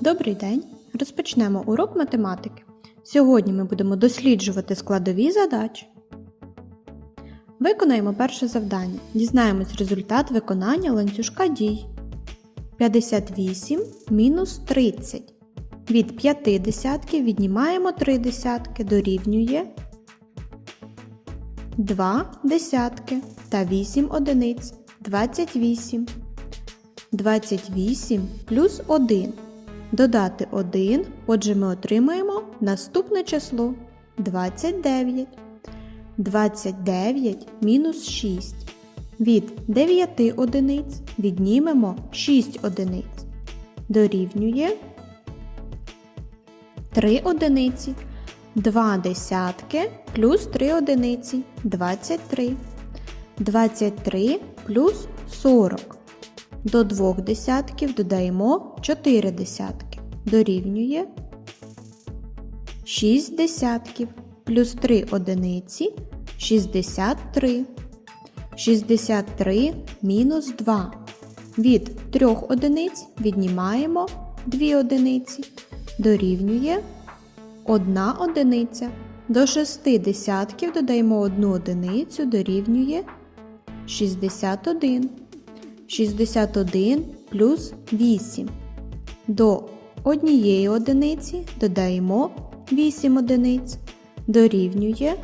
Добрий день! Розпочнемо урок математики. Сьогодні ми будемо досліджувати складові задачі. Виконаємо перше завдання. Дізнаємось результат виконання ланцюжка дій. 58 мінус 30. Від 5 десятків віднімаємо 3 десятки дорівнює 2 десятки та 8 одиниць 28. 28 плюс 1. Додати 1, отже, ми отримаємо наступне число 29. 29 мінус 6. Від 9 одиниць віднімемо 6 одиниць. Дорівнює 3 одиниці. 2 десятки плюс 3 одиниці 23. 23 плюс 40. До двох десятків додаємо 4 десятки. Дорівнює 6 десятків плюс 3 одиниці 63. 63 мінус 2. Від 3 одиниць віднімаємо 2 одиниці. Дорівнює 1 одиниця. До 6 десятків додаємо 1 одиницю, дорівнює 61. 61 плюс 8. До однієї одиниці додаємо 8 одиниць. Дорівнює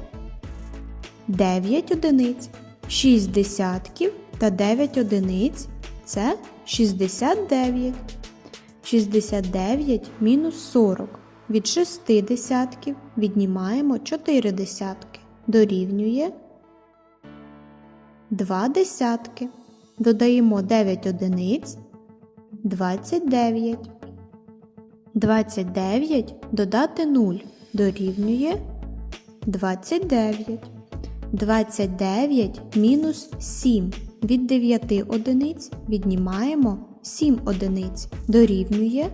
9 одиниць. 6 десятків та 9 одиниць це 69. 69 мінус 40. Від 6 десятків віднімаємо 4 десятки. Дорівнює 2 десятки. Додаємо 9 одиниць 29. 29 додати 0 дорівнює 29. 29 мінус 7. Від 9 одиниць віднімаємо 7 одиниць дорівнює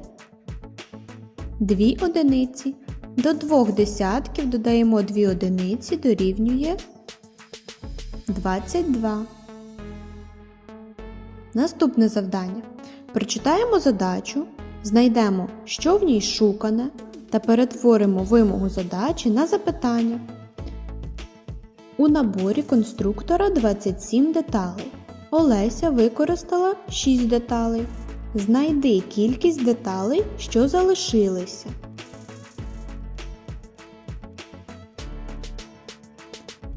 2 одиниці. До 2 десятків додаємо 2 одиниці дорівнює 22. Наступне завдання. Прочитаємо задачу, знайдемо, що в ній шукане, та перетворимо вимогу задачі на запитання. У наборі конструктора 27 деталей. Олеся використала 6 деталей. Знайди кількість деталей, що залишилися.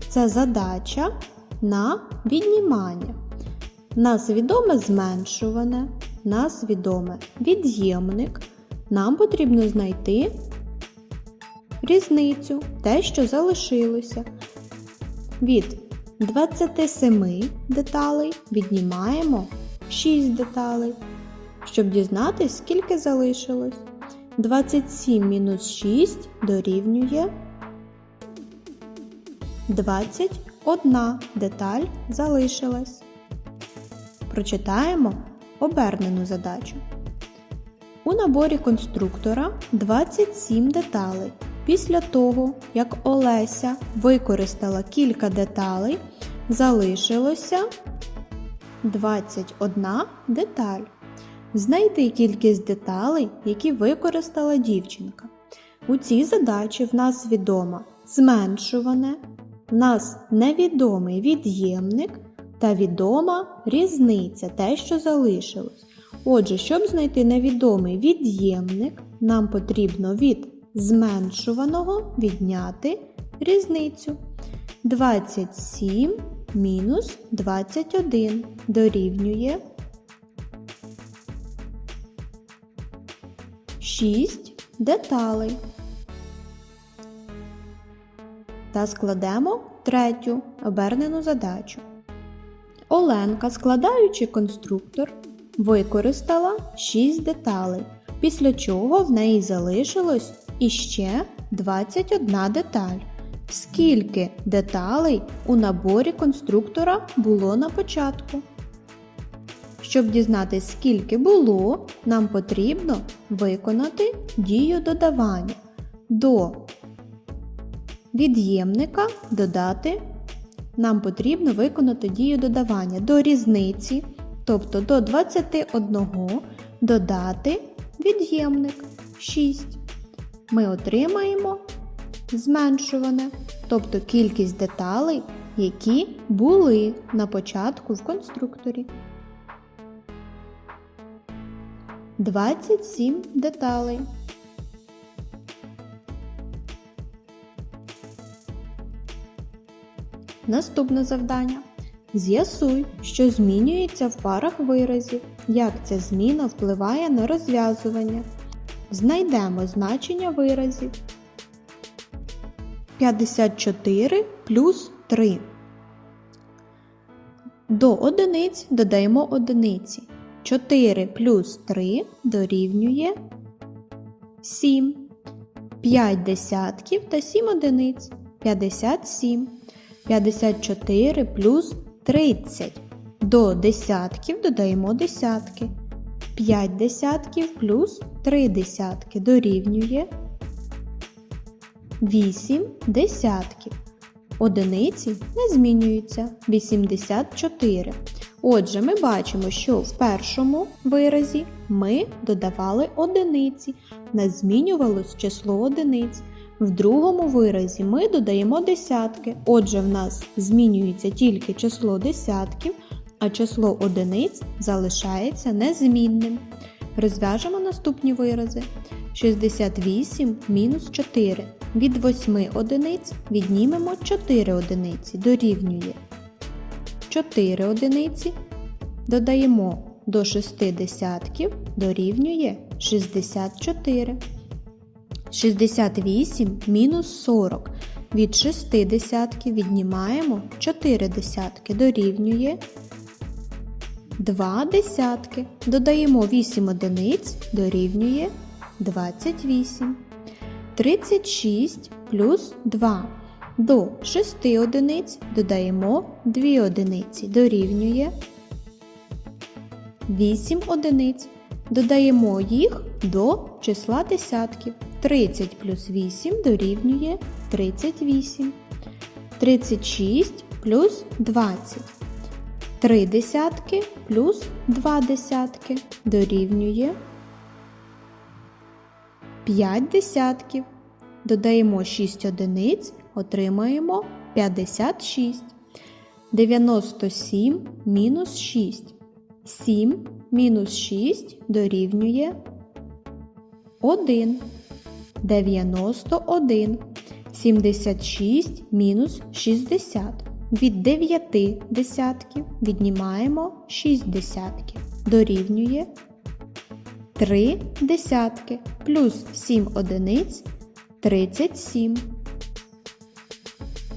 Це задача на віднімання. Нас відоме зменшуване, нас відоме від'ємник. Нам потрібно знайти різницю, те, що залишилося. Від 27 деталей віднімаємо 6 деталей. Щоб дізнатись, скільки залишилось. 27 мінус 6 дорівнює 21 деталь залишилась. Прочитаємо обернену задачу. У наборі конструктора 27 деталей. Після того, як Олеся використала кілька деталей, залишилося 21 деталь. Знайди кількість деталей, які використала дівчинка. У цій задачі в нас відомо зменшуване, в нас невідомий від'ємник та відома різниця, те, що залишилось. Отже, щоб знайти невідомий від'ємник, нам потрібно від зменшуваного відняти різницю. 27 мінус 21 дорівнює 6 деталей. Та складемо третю обернену задачу. Оленка, складаючи конструктор, використала 6 деталей, після чого в неї залишилось іще 21 деталь. Скільки деталей у наборі конструктора було на початку? Щоб дізнатися, скільки було, нам потрібно виконати дію додавання. До від'ємника додати нам потрібно виконати дію додавання до різниці, тобто до 21 додати від'ємник 6. Ми отримаємо зменшуване, тобто кількість деталей, які були на початку в конструкторі. 27 деталей. Наступне завдання. З'ясуй, що змінюється в парах виразів, як ця зміна впливає на розв'язування. Знайдемо значення виразів. 54 плюс 3. До одиниць додаємо одиниці. 4 плюс 3 дорівнює 7. 5 десятків та 7 одиниць 57. 54 плюс 30. До десятків додаємо десятки. 5 десятків плюс 3 десятки дорівнює 8 десятків. Одиниці не змінюються 84. Отже, ми бачимо, що в першому виразі ми додавали одиниці, не змінювалось число одиниць. В другому виразі ми додаємо десятки. Отже, в нас змінюється тільки число десятків, а число одиниць залишається незмінним. Розв'яжемо наступні вирази. 68 мінус 4. Від 8 одиниць віднімемо 4 одиниці, дорівнює 4 одиниці. Додаємо до 6 десятків, дорівнює 64. 68 мінус 40. Від 6 десятків віднімаємо 4 десятки, дорівнює 2 десятки. Додаємо 8 одиниць, дорівнює 28. 36 плюс 2. До 6 одиниць додаємо 2 одиниці, дорівнює 8 одиниць. Додаємо їх до числа десятків. 30 плюс 8 дорівнює 38. 36 плюс 20. 3 десятки плюс 2 десятки дорівнює 5 десятків. Додаємо 6 одиниць, отримаємо 56. 97 мінус 6. 7 мінус 6 дорівнює 1. 91. 76 мінус 60. Від 9 десятків віднімаємо 6 десятків. Дорівнює 3 десятки плюс 7 одиниць 37.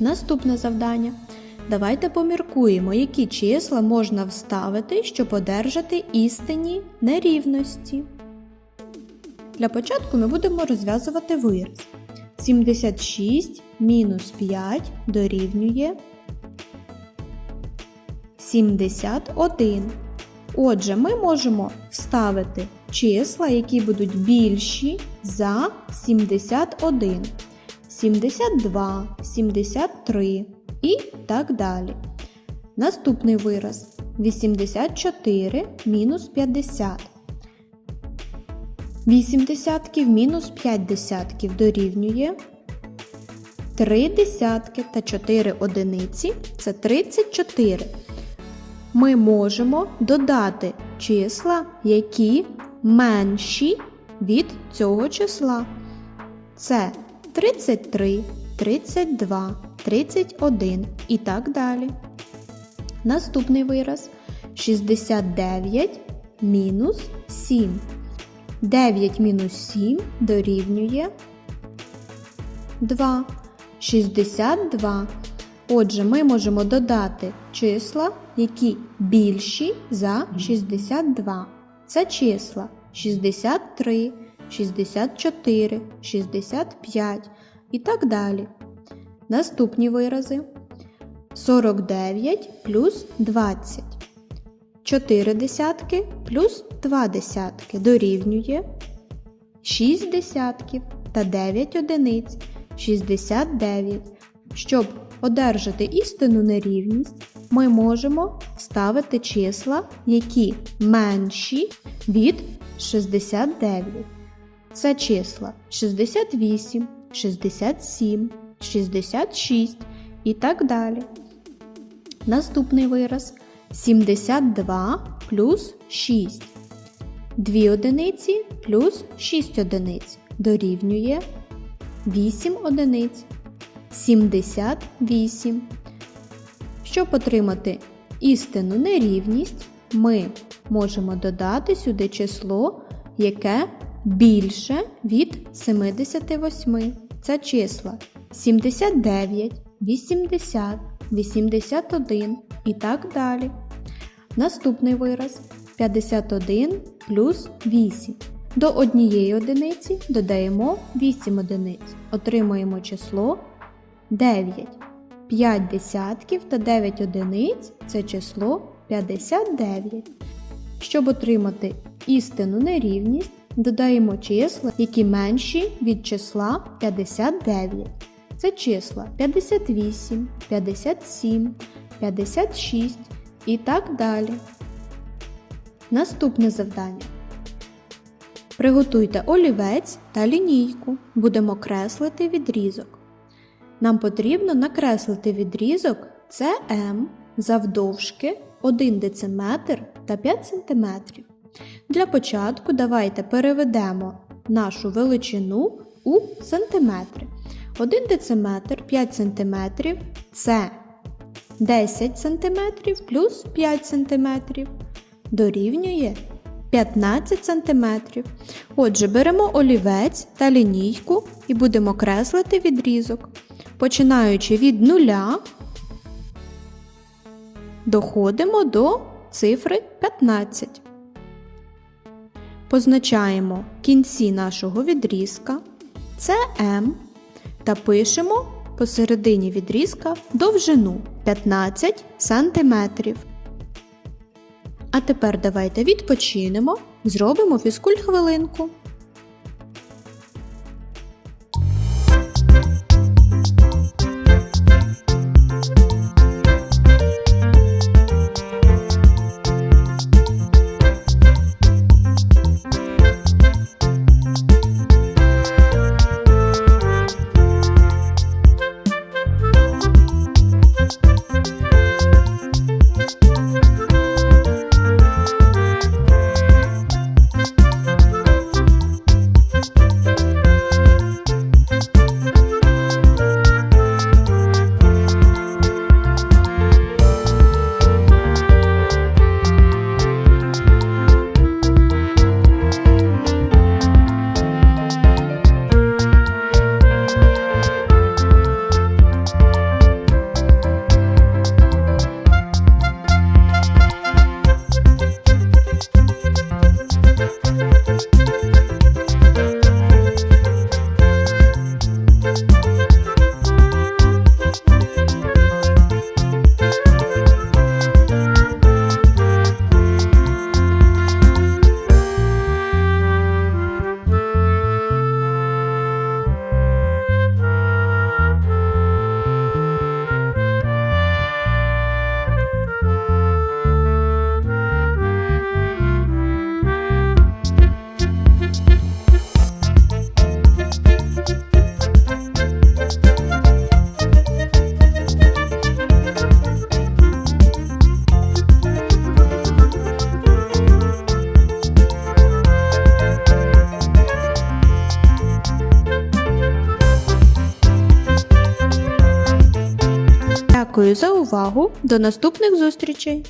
Наступне завдання. Давайте поміркуємо, які числа можна вставити, щоб одержати істинні нерівності. Для початку ми будемо розв'язувати вираз. 76 мінус 5 дорівнює 71. Отже, ми можемо вставити числа, які будуть більші за 71, 72, 73 і так далі. Наступний вираз 84 мінус 50. 8 десятків мінус 5 десятків дорівнює 3 десятки та 4 одиниці це 34. Ми можемо додати числа, які менші від цього числа. Це 33, 32, 31 і так далі. Наступний вираз 69 мінус 7. 9 мінус 7 дорівнює 2. 62. Отже, ми можемо додати числа, які більші за 62. Це числа 63, 64, 65 і так далі. Наступні вирази 49 плюс 20. 4 десятки плюс 2 десятки дорівнює 6 десятків та 9 одиниць 69. Щоб одержати істинну нерівність, ми можемо вставити числа, які менші від 69. Це числа 68, 67, 66 і так далі. Наступний вираз 72 плюс 6. 2 одиниці плюс 6 одиниць дорівнює 8 одиниць. 78. Щоб отримати істинну нерівність, ми можемо додати сюди число, яке більше від 78. Це числа 79, 80, 81 і так далі. Наступний вираз 51 плюс 8. До однієї одиниці додаємо 8 одиниць. Отримуємо число 9. 5 десятків та 9 одиниць це число 59. Щоб отримати істинну нерівність, додаємо числа, які менші від числа 59. Це числа 58, 57, 56 і так далі. Наступне завдання. Приготуйте олівець та лінійку. Будемо креслити відрізок. Нам потрібно накреслити відрізок CM завдовжки 1 дм та 5 см. Для початку давайте переведемо нашу величину у сантиметри. 1 дециметр 5 см це 10 см плюс 5 см дорівнює 15 см. Отже, беремо олівець та лінійку і будемо креслити відрізок. Починаючи від нуля, доходимо до цифри 15. Позначаємо кінці нашого відрізка це М та пишемо посередині відрізка довжину 15 см. А тепер давайте відпочинемо, зробимо фізкульт хвилинку. За увагу! До наступних зустрічей!